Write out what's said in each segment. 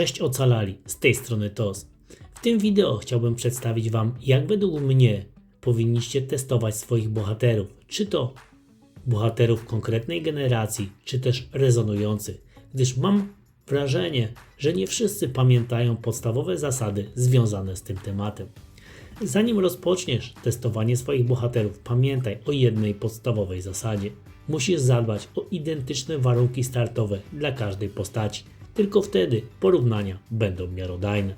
Cześć ocalali, z tej strony TOS. W tym wideo chciałbym przedstawić Wam, jak według mnie powinniście testować swoich bohaterów, czy to bohaterów konkretnej generacji, czy też rezonujących, gdyż mam wrażenie, że nie wszyscy pamiętają podstawowe zasady związane z tym tematem. Zanim rozpoczniesz testowanie swoich bohaterów, pamiętaj o jednej podstawowej zasadzie. Musisz zadbać o identyczne warunki startowe dla każdej postaci. Tylko wtedy porównania będą miarodajne.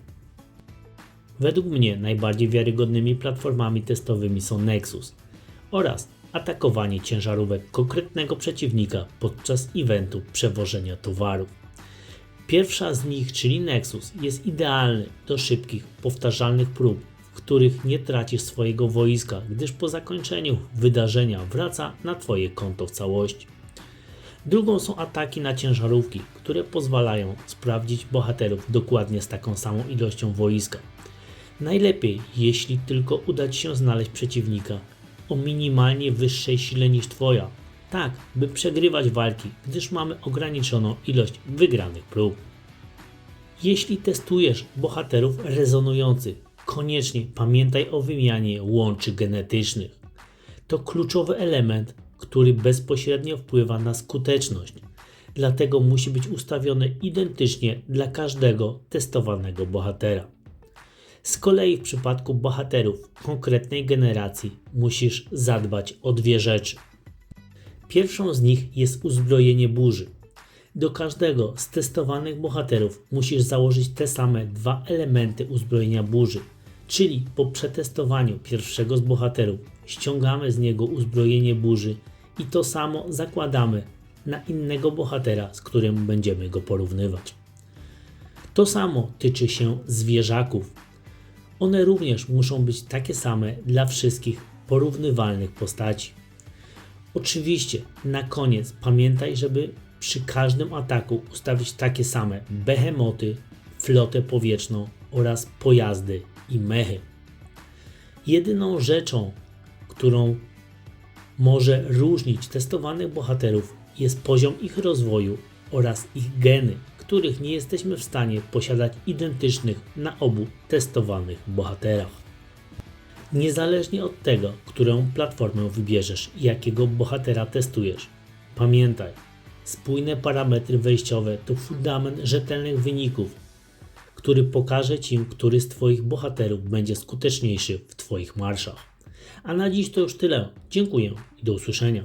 Według mnie najbardziej wiarygodnymi platformami testowymi są Nexus oraz atakowanie ciężarówek konkretnego przeciwnika podczas eventu przewożenia towarów. Pierwsza z nich, czyli Nexus, jest idealny do szybkich, powtarzalnych prób, w których nie tracisz swojego wojska, gdyż po zakończeniu wydarzenia wraca na Twoje konto w całości. Drugą są ataki na ciężarówki, które pozwalają sprawdzić bohaterów dokładnie z taką samą ilością wojska. Najlepiej, jeśli tylko uda Ci się znaleźć przeciwnika o minimalnie wyższej sile niż Twoja, tak by przegrywać walki, gdyż mamy ograniczoną ilość wygranych prób. Jeśli testujesz bohaterów rezonujących, koniecznie pamiętaj o wymianie łączy genetycznych. To kluczowy element, który bezpośrednio wpływa na skuteczność. Dlatego musi być ustawiony identycznie dla każdego testowanego bohatera. Z kolei w przypadku bohaterów konkretnej generacji musisz zadbać o dwie rzeczy. Pierwszą z nich jest uzbrojenie burzy. Do każdego z testowanych bohaterów musisz założyć te same dwa elementy uzbrojenia burzy, czyli po przetestowaniu pierwszego z bohaterów ściągamy z niego uzbrojenie burzy i to samo zakładamy na innego bohatera, z którym będziemy go porównywać. To samo tyczy się zwierzaków. One również muszą być takie same dla wszystkich porównywalnych postaci. Oczywiście, na koniec pamiętaj, żeby przy każdym ataku ustawić takie same behemoty, flotę powietrzną oraz pojazdy i mechy. Jedyną rzeczą, którą może różnić testowanych bohaterów jest poziom ich rozwoju oraz ich geny, których nie jesteśmy w stanie posiadać identycznych na obu testowanych bohaterach. Niezależnie od tego, którą platformę wybierzesz i jakiego bohatera testujesz, pamiętaj, spójne parametry wejściowe to fundament rzetelnych wyników, który pokaże Ci, który z Twoich bohaterów będzie skuteczniejszy w Twoich marszach. A na dziś to już tyle. Dziękuję i do usłyszenia.